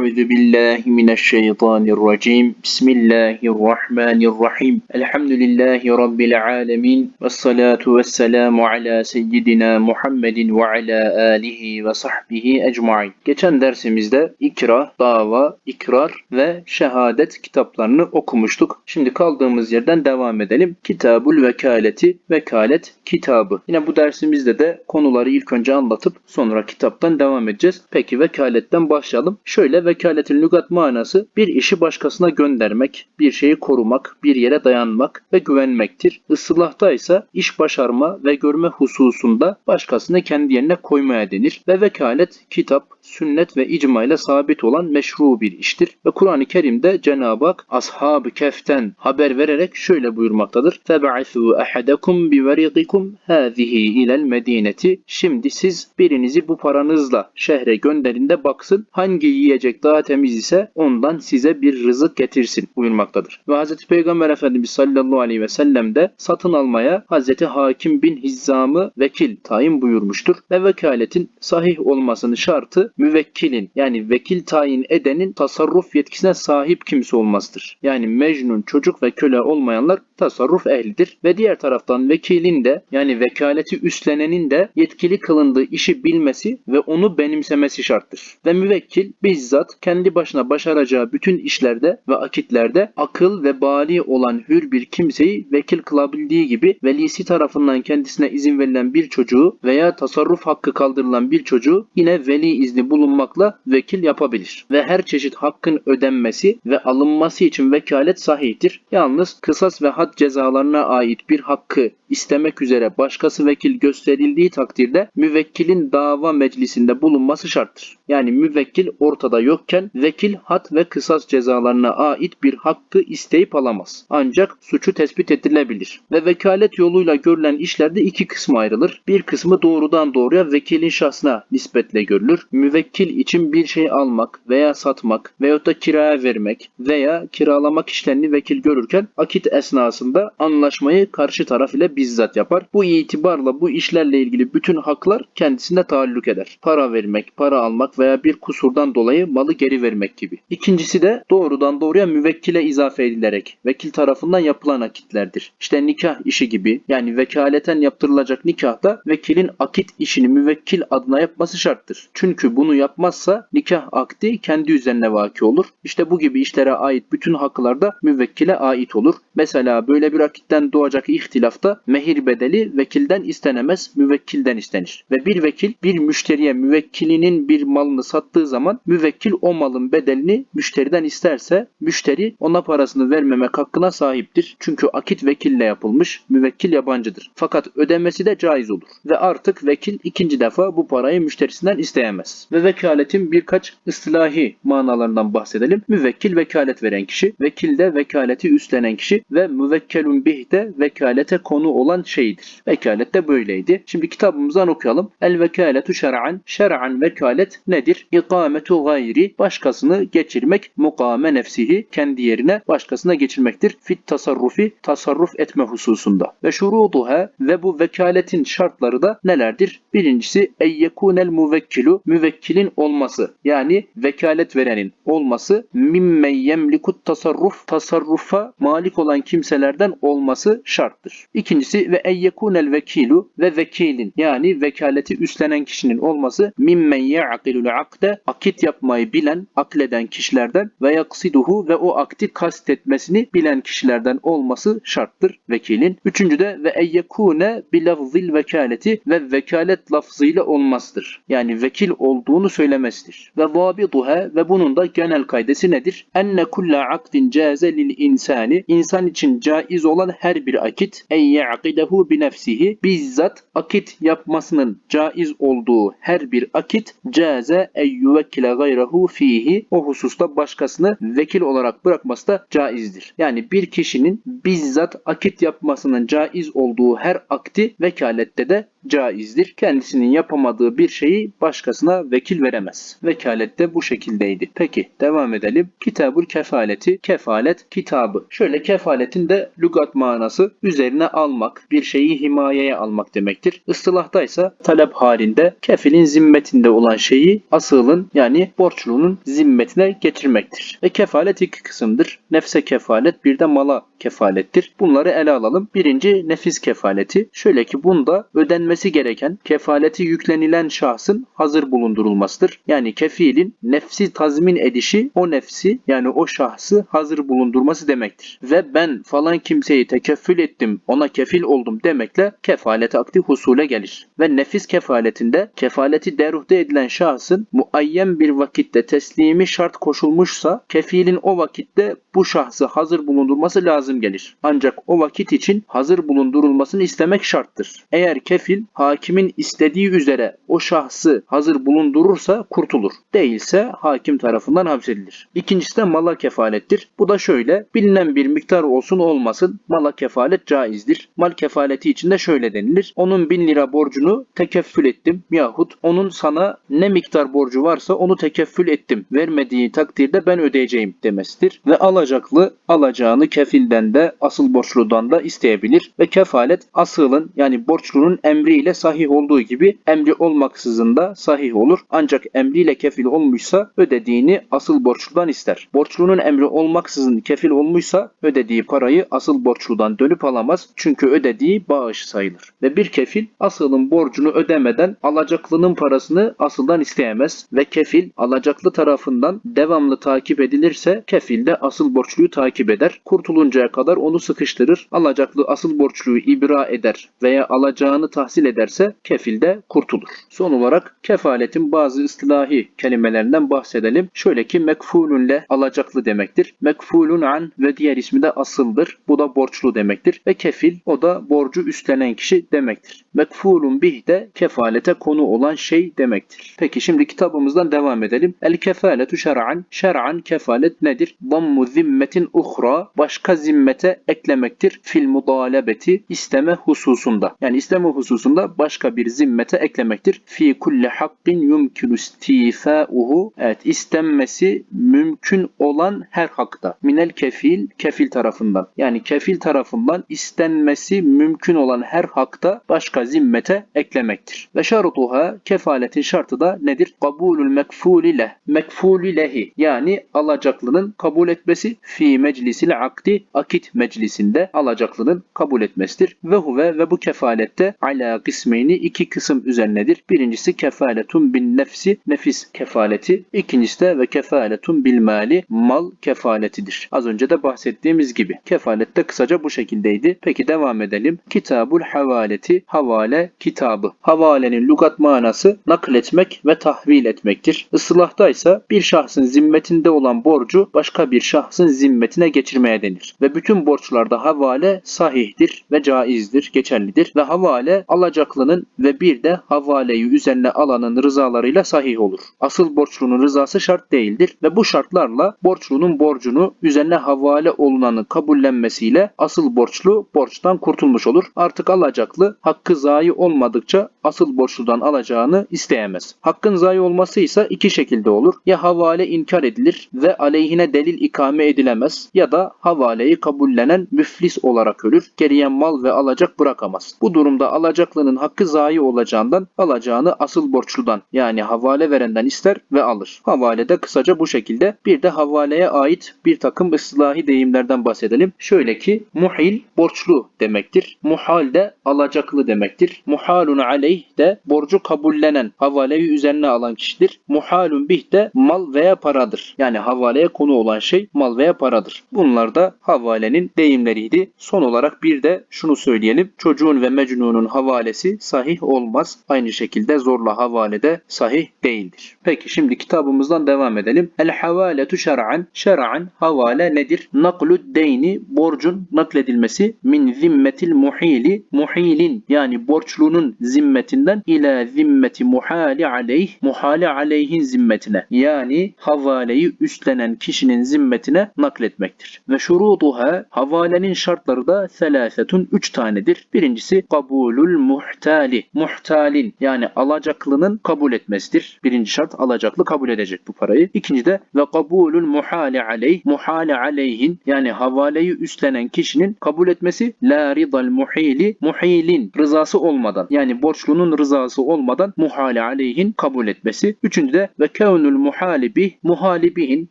أعوذ بالله من الشيطان الرجيم بسم الله الرحمن الرحيم الحمد لله رب العالمين والصلاة والسلام على سيدنا Muhammed ve ala alihi ve sahbihi ecmaîn. Geçen dersimizde ikra, dava, ikrar ve şehadet kitaplarını okumuştuk. Şimdi kaldığımız yerden devam edelim. Kitabul vekaleti, vekalet kitabı. Yine bu dersimizde de konuları ilk önce anlatıp sonra kitaptan devam edeceğiz. Peki vekaletten başlayalım. Şöyle vekaletin lügat manası bir işi başkasına göndermek, bir şeyi korumak, bir yere dayanmak ve güvenmektir. Islahta ise iş başarma ve görme hususunda başkasını kendi yerine koymaya denir. Ve vekalet kitap, sünnet ve icma ile sabit olan meşru bir iştir. Ve Kur'an-ı Kerim'de Cenab-ı Hak ashab-ı keften haber vererek şöyle buyurmaktadır. فَبَعِثُوا أَحَدَكُمْ بِوَرِقِكُمْ هَذِهِ اِلَى الْمَد۪ينَةِ Şimdi siz birinizi bu paranızla şehre gönderin de baksın hangi yiyecek daha temiz ise ondan size bir rızık getirsin buyurmaktadır. Ve Hz. Peygamber Efendimiz sallallahu aleyhi ve sellem de satın almaya Hz. Hakim bin Hizzam'ı vekil tayin buyurmuştur. Ve vekaletin sahih olmasının şartı müvekkilin yani vekil tayin edenin tasarruf yetkisine sahip kimse olmasıdır. Yani mecnun, çocuk ve köle olmayanlar tasarruf ehlidir. Ve diğer taraftan vekilin de yani vekaleti üstlenenin de yetkili kılındığı işi bilmesi ve onu benimsemesi şarttır. Ve müvekkil bizzat kendi başına başaracağı bütün işlerde ve akitlerde akıl ve bali olan hür bir kimseyi vekil kılabildiği gibi velisi tarafından kendisine izin verilen bir çocuğu veya tasarruf hakkı kaldırılan bir çocuğu yine veli izni bulunmakla vekil yapabilir. Ve her çeşit hakkın ödenmesi ve alınması için vekalet sahihtir. Yalnız kısas ve had cezalarına ait bir hakkı istemek üzere başkası vekil gösterildiği takdirde müvekkilin dava meclisinde bulunması şarttır. Yani müvekkil ortada yokken vekil had ve kısas cezalarına ait bir hakkı isteyip alamaz. Ancak suçu tespit edilebilir. Ve vekalet yoluyla görülen işlerde iki kısma ayrılır. Bir kısmı doğrudan doğruya vekilin şahsına nispetle görülür. Müvekkil için bir şey almak veya satmak veyahut da kiraya vermek veya kiralamak işlerini vekil görürken akit esnasında anlaşmayı karşı taraf ile bizzat yapar. Bu itibarla bu işlerle ilgili bütün haklar kendisine taalluk eder. Para vermek, para almak veya bir kusurdan dolayı malı geri vermek gibi. İkincisi de doğrudan doğruya müvekkile izafe edilerek vekil tarafından yapılan akitlerdir. İşte nikah işi gibi yani vekaleten yaptırılacak nikahta vekilin akit işini müvekkil adına yapması şarttır. Çünkü bunu yapmazsa nikah akdi kendi üzerine vaki olur. İşte bu gibi işlere ait bütün haklar da müvekkile ait olur. Mesela böyle bir akitten doğacak ihtilafta mehir bedeli vekilden istenemez, müvekkilden istenir. Ve bir vekil bir müşteriye müvekkilinin bir malını sattığı zaman müvekkil o malın bedelini müşteriden isterse müşteri ona parasını vermemek hakkına sahiptir. Çünkü akit vekille yapılmış, müvekkil yabancıdır. Fakat ödemesi de caiz olur. Ve artık vekil ikinci defa bu parayı müşterisinden isteyemez. Ve vekaletin birkaç ıslahi manalarından bahsedelim. Müvekkil vekalet veren kişi, vekil de vekaleti üstlenen kişi ve müvekkelun bih de vekalete konu olan şeydir. Vekalet de böyleydi. Şimdi kitabımızdan okuyalım. El vekaletu şer'an. Şer'an vekalet nedir? İkametu gayri. Başkasını geçirmek. Mukame nefsihi. Kendi yerine başkasına geçirmektir. Fit tasarrufi. Tasarruf etme hususunda. Ve şuruduha ve bu vekaletin şartları da nelerdir? Birincisi eyyekunel müvekkilu. Müvekkilin olması. Yani vekalet verenin olması. Mimme yemlikut tasarruf. Tasarrufa malik olan kimselerden olması şarttır. İkincisi ve eyyekunel vekilu ve vekilin yani vekaleti üstlenen kişinin olması mimmen ya'qilul akde akit yapmayı bilen, akleden kişilerden ve yaksiduhu ve o akti kastetmesini bilen kişilerden olması şarttır vekilin. Üçüncü de ve eyyekune bilafzil vekaleti ve vekalet lafzıyla olmasıdır. Yani vekil olduğunu söylemesidir. Ve vabiduha ve bunun da genel kaydesi nedir? Enne kulle akdin caze lil insani insan için caiz olan her bir akit en ya'qidehu bi nefsihi bizzat akit yapmasının caiz olduğu her bir akit caze en yuvekkile gayrehu fihi o hususta başkasını vekil olarak bırakması da caizdir. Yani bir kişinin bizzat akit yapmasının caiz olduğu her akti vekalette de caizdir. Kendisinin yapamadığı bir şeyi başkasına vekil veremez. Vekalet de bu şekildeydi. Peki devam edelim. Kitabul kefaleti, kefalet kitabı. Şöyle kefaletin de lügat manası üzerine almak, bir şeyi himayeye almak demektir. Istilahtaysa talep halinde kefilin zimmetinde olan şeyi asılın yani borçlunun zimmetine getirmektir. Ve kefalet iki kısımdır. Nefse kefalet bir de mala kefalettir. Bunları ele alalım. Birinci nefis kefaleti. Şöyle ki bunda ödenmesi gereken kefaleti yüklenilen şahsın hazır bulundurulmasıdır. Yani kefilin nefsi tazmin edişi o nefsi yani o şahsı hazır bulundurması demektir. Ve ben falan kimseyi tekeffül ettim, ona kefil oldum demekle kefalet akdi husule gelir. Ve nefis kefaletinde kefaleti deruhte edilen şahsın muayyen bir vakitte teslimi şart koşulmuşsa kefilin o vakitte bu şahsı hazır bulundurması lazım gelir. Ancak o vakit için hazır bulundurulmasını istemek şarttır. Eğer kefil hakimin istediği üzere o şahsı hazır bulundurursa kurtulur. Değilse hakim tarafından hapsedilir. İkincisi de mala kefalettir. Bu da şöyle bilinen bir miktar olsun olmasın mala kefalet caizdir. Mal kefaleti için de şöyle denilir. Onun bin lira borcunu tekeffül ettim yahut onun sana ne miktar borcu varsa onu tekeffül ettim. Vermediği takdirde ben ödeyeceğim demesidir. Ve alacaklı alacağını kefilden de asıl borçludan da isteyebilir. Ve kefalet asılın yani borçlunun emriyle sahih olduğu gibi emri olmaksızın da sahih olur. Ancak emriyle kefil olmuşsa ödediğini asıl borçludan ister. Borçlunun emri olmaksızın kefil olmuşsa ödediği parayı asıl borçludan dönüp alamaz. Çünkü ödediği bağış sayılır. Ve bir kefil asılın borcunu ödemeden alacaklının parasını asıldan isteyemez. Ve kefil alacaklı tarafından devamlı takip edilirse kefil de asıl borçluyu takip eder. Kurtuluncaya kadar onu sıkıştırır. Alacaklı asıl borçluyu ibra eder veya alacağını tahsil ederse kefil de kurtulur. Son olarak kefaletin bazı istilahi kelimelerinden bahsedelim. Şöyle ki mekfulunle alacaklı demektir. Mekfulun an ve diğer ismi de asıldır. Bu da borçlu demektir. Ve kefil o da borcu üstlenen kişi demektir. Mekfulun bih de kefalete konu olan şey demektir. Peki şimdi kitabımızdan devam edelim. El kefaletu şer'an. Şer'an kefalet nedir? Dammu zimmetin uhra. Başka zimmete eklemektir. Fil mudalebeti isteme hususunda. Yani isteme hususunda başka bir zimmete eklemektir. Fi kulli hakkin yumkinu istifauhu. Evet istenmesi mümkün olan her hakta. Minel kefil kefil tarafından. Yani kefil tarafından istenmesi mümkün olan her hakta başka zimmete eklemektir. Ve şartuha kefaletin şartı da nedir? Kabulül mekfuli leh. Mekfuli lehi yani alacaklının kabul etmesi fi meclisil akdi akit meclisinde alacaklının kabul etmesidir. Ve huve ve bu kefalette ala kısmeyni iki kısım üzerinedir. Birincisi kefaletun bin nefsi nefis kefaleti. İkincisi de ve kefaletun bil mali mal kefaletidir. Az önce de bahsettiğimiz gibi. Kefalette kısaca bu şekildeydi. Peki devam edelim. Kitabul havaleti havale kitabı. Havalenin lügat manası nakletmek ve tahvil etmektir. Islahta ise bir şahsın zimmetinde olan borcu başka bir şahsın zimmetine geçirmeye denir. Ve bütün borçlarda havale sahihtir ve caizdir, geçerlidir. Ve havale alacaklının ve bir de havaleyi üzerine alanın rızalarıyla sahih olur. Asıl borçlunun rızası şart değildir ve bu şartlarla borçlunun borcunu üzerine havale olunanın kabullenmesiyle asıl borçlu borçtan kurtulmuş olur. Artık alacaklı hakkı zayi olmadıkça asıl borçludan alacağını isteyemez. Hakkın zayi olması ise iki şekilde olur. Ya havale inkar edilir ve aleyhine delil ikame edilemez ya da havaleyi kabullenen müflis olarak ölür. Geriye mal ve alacak bırakamaz. Bu durumda alacaklının hakkı zayi olacağından alacağını asıl borçludan yani havale verenden ister ve alır. Havalede kısaca bu şekilde. Bir de havaleye ait bir takım ıslahi deyimlerden bahsedelim. Şöyle ki muhil borçlu demektir. Muhal de alacaklı demektir. Muhalun aleyh de borcu kabullenen, havaleyi üzerine alan kişidir. Muhalun bih de mal veya paradır. Yani havaleye konu olan şey mal veya paradır. Bunlar da havalenin deyimleriydi. Son olarak bir de şunu söyleyelim. Çocuğun ve mecnunun havalesi sahih olmaz. Aynı şekilde zorla havale de sahih değildir. Peki şimdi kitabımızdan devam edelim. El havaletu şer'an. Şer'an havale nedir? Naklu deyni borcun nakledilmesi min zimmetil muhili muhilin yani borçlunun zimmetinden ila zimmeti muhali aleyh muhali aleyhin zimmetine yani havaleyi üstlenen kişinin zimmetine nakletmektir. Ve şuruduha havalenin şartları da selasetun üç tanedir. Birincisi kabulul muhtali. Muhtalin yani alacaklının kabul etmesidir. Birinci şart alacaklı kabul edecek bu parayı. İkinci de ve kabulul muhali aleyh. Muhali aleyhin yani havaleyi üstlenen kişinin kabul etmesi la ridal muhili muhilin rızası olmadan yani borçlunun rızası olmadan muhali aleyhin kabul etmesi. Üçüncü de ve kevnul muhalibi muhalibihin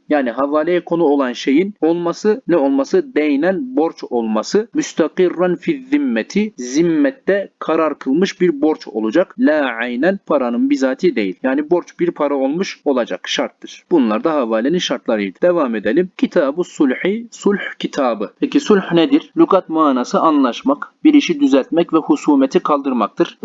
yani havaleye konu olan şeyin olması ne olması? Deynen borç olması. Müstakirran fi zimmeti zimmette karar kılmış bir borç olacak. La aynen paranın bizati değil. Yani borç bir para olmuş olacak şarttır. Bunlar da havalenin şartlarıydı. Devam edelim. Kitabı sulhi sulh kitabı. Peki sulh nedir? Lugat manası anlaşmak, bir işi düzeltmek ve husumeti kaldırmaktır.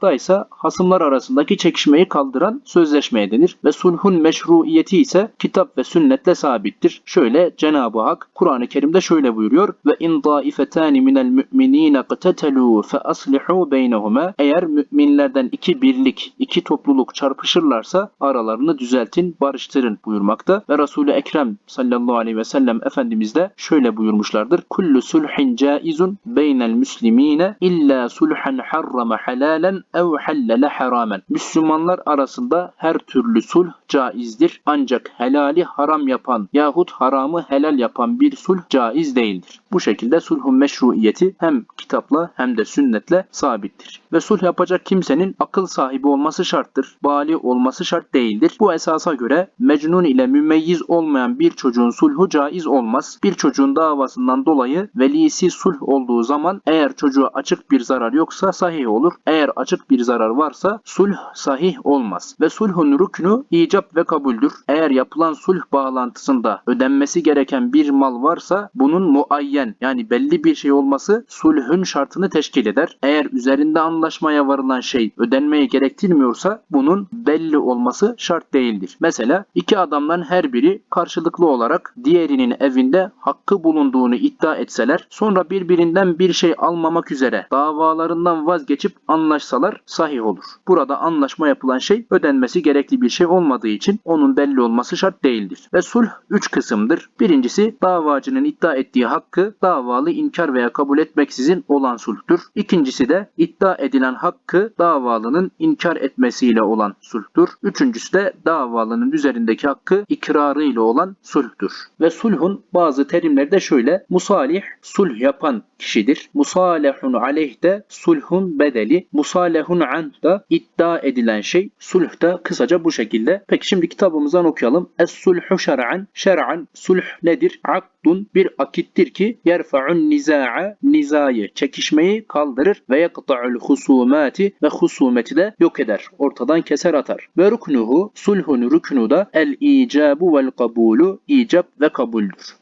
Istılahta ise hasımlar arasındaki çekişmeyi kaldıran sözleşmeye denir ve sulhun meşruiyeti ise kitap ve sünnetle sabittir. Şöyle Cenab-ı Hak Kur'an-ı Kerim'de şöyle buyuruyor ve in daifetani minel mu'minine qatatalu fe aslihu beynehuma eğer müminlerden iki birlik, iki topluluk çarpışırlarsa aralarını düzeltin, barıştırın buyurmakta ve Resul-i Ekrem sallallahu aleyhi ve sellem Efendimiz de şöyle buyurmuşlardır. Kullu sulhin caizun beynel müslimine illa sulhan harrama halalen ev hallele haramen. Müslümanlar arasında her türlü sulh caizdir. Ancak helali haram yapan yahut haramı helal yapan bir sulh caiz değildir. Bu şekilde sulhun meşruiyeti hem kitapla hem de sünnetle sabittir. Ve sulh yapacak kimsenin akıl sahibi olması şarttır. Bali olması şart değildir. Bu esasa göre mecnun ile mümeyyiz olmayan bir çocuğun sulhu caiz olmaz. Bir çocuğun davasından dolayı velisi sulh olduğu zaman eğer çocuğa açık bir zarar yoksa sahih olur. Eğer açık bir zarar varsa sulh sahih olmaz. Ve sulhun rüknü icap ve kabuldür. Eğer yapılan sulh bağlantısında ödenmesi gereken bir mal varsa bunun muayyen yani belli bir şey olması sulhün şartını teşkil eder. Eğer üzerinde anlaşmaya varılan şey ödenmeyi gerektirmiyorsa bunun belli olması şart değildir. Mesela iki adamdan her biri karşılıklı olarak diğerinin evinde hakkı bulunduğunu iddia etseler sonra birbirinden bir şey almamak üzere davalarından vazgeçip anlaşsalar sahih olur. Burada anlaşma yapılan şey ödenmesi gerekli bir şey olmadığı için onun belli olması şart değildir. Ve sulh üç kısımdır. Birincisi davacının iddia ettiği hakkı davalı inkar veya kabul etmeksizin olan sulhtur. İkincisi de iddia edilen hakkı davalının inkar etmesiyle olan sulhtur. Üçüncüsü de davalının üzerindeki hakkı ikrarı ile olan sulhtur. Ve sulhun bazı terimleri de şöyle. Musalih sulh yapan kişidir. Musalehun aleyh de sulhun bedeli. Musalehun an da iddia edilen şey. Sulh da kısaca bu şekilde. Peki şimdi kitabımızdan okuyalım. Es-sulhu şer'an. Şer'an sulh nedir? Akdun bir akittir ki yerfa'un niza'a nizayı, çekişmeyi kaldırır ve yakta'ul husumati ve husumeti de yok eder. Ortadan keser atar. Ve ruknuhu sulhun rüknu da el icabu vel kabulu icab ve kabuldür.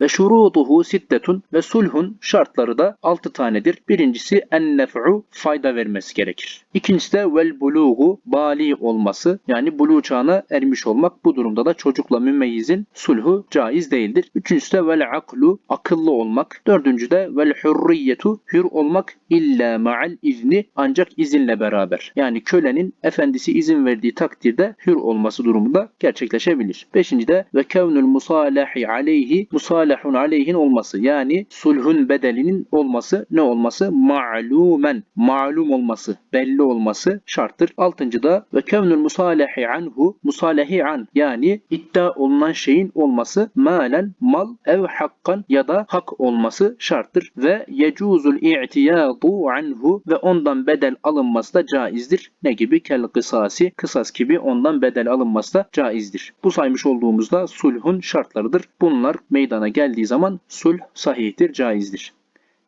Ve şurutuhu siddetun ve sulhun şartları da 6 tanedir. Birincisi en nef'u fayda vermesi gerekir. İkincisi de vel buluğu bali olması yani buluğ çağına ermiş olmak. Bu durumda da çocukla mümeyyizin sulhu caiz değildir. Üçüncüsü de vel aklu akıllı olmak. Dördüncü de vel hurriyetu hür olmak illa ma'al izni ancak izinle beraber. Yani kölenin efendisi izin verdiği takdirde hür olması durumunda gerçekleşebilir. Beşinci de ve kevnül musalahi aleyhi musalahun aleyhin olması. Yani sulhun bedelinin olması ne olması? Ma'lumen. Malum olması, belli olması şarttır. Altıncı da ve kevnül musalahi anhu musalahi an yani iddia olunan şeyin olması malen mal ev hakkan ya da hak olması şarttır ve yecuzul i'tiyadu anhu ve ondan bedel alınması da caizdir. Ne gibi? Kel kısasi, kısas gibi ondan bedel alınması da caizdir. Bu saymış olduğumuzda sulhun şartlarıdır. Bunlar meydana geldiği zaman sulh sahihtir, caizdir.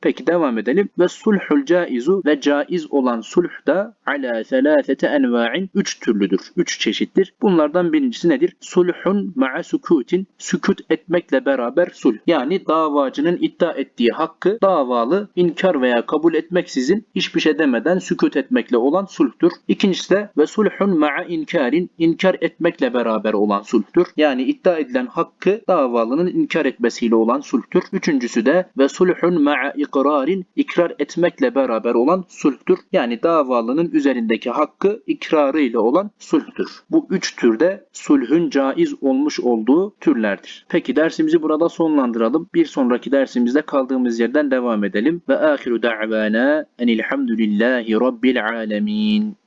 Peki devam edelim. Ve sulhul caizu ve caiz olan sulh da ala selâfete enva'in üç türlüdür. Üç çeşittir. Bunlardan birincisi nedir? Sulhun ma'a sukutin sükut etmekle beraber sulh. Yani davacının iddia ettiği hakkı davalı inkar veya kabul etmeksizin hiçbir şey demeden sükut etmekle olan sulhtur. İkincisi de ve sulhun ma'a inkarin inkar etmekle beraber olan sulhtur. Yani iddia edilen hakkı davalının inkar etmesiyle olan sulhtur. Üçüncüsü de ve sulhun ma'a ikrarin ikrar etmekle beraber olan sulhtür. Yani davalının üzerindeki hakkı ikrarı ile olan sulhtür. Bu üç türde sulhün caiz olmuş olduğu türlerdir. Peki dersimizi burada sonlandıralım. Bir sonraki dersimizde kaldığımız yerden devam edelim. Ve ahiru da'vana enilhamdülillahi rabbil alemin.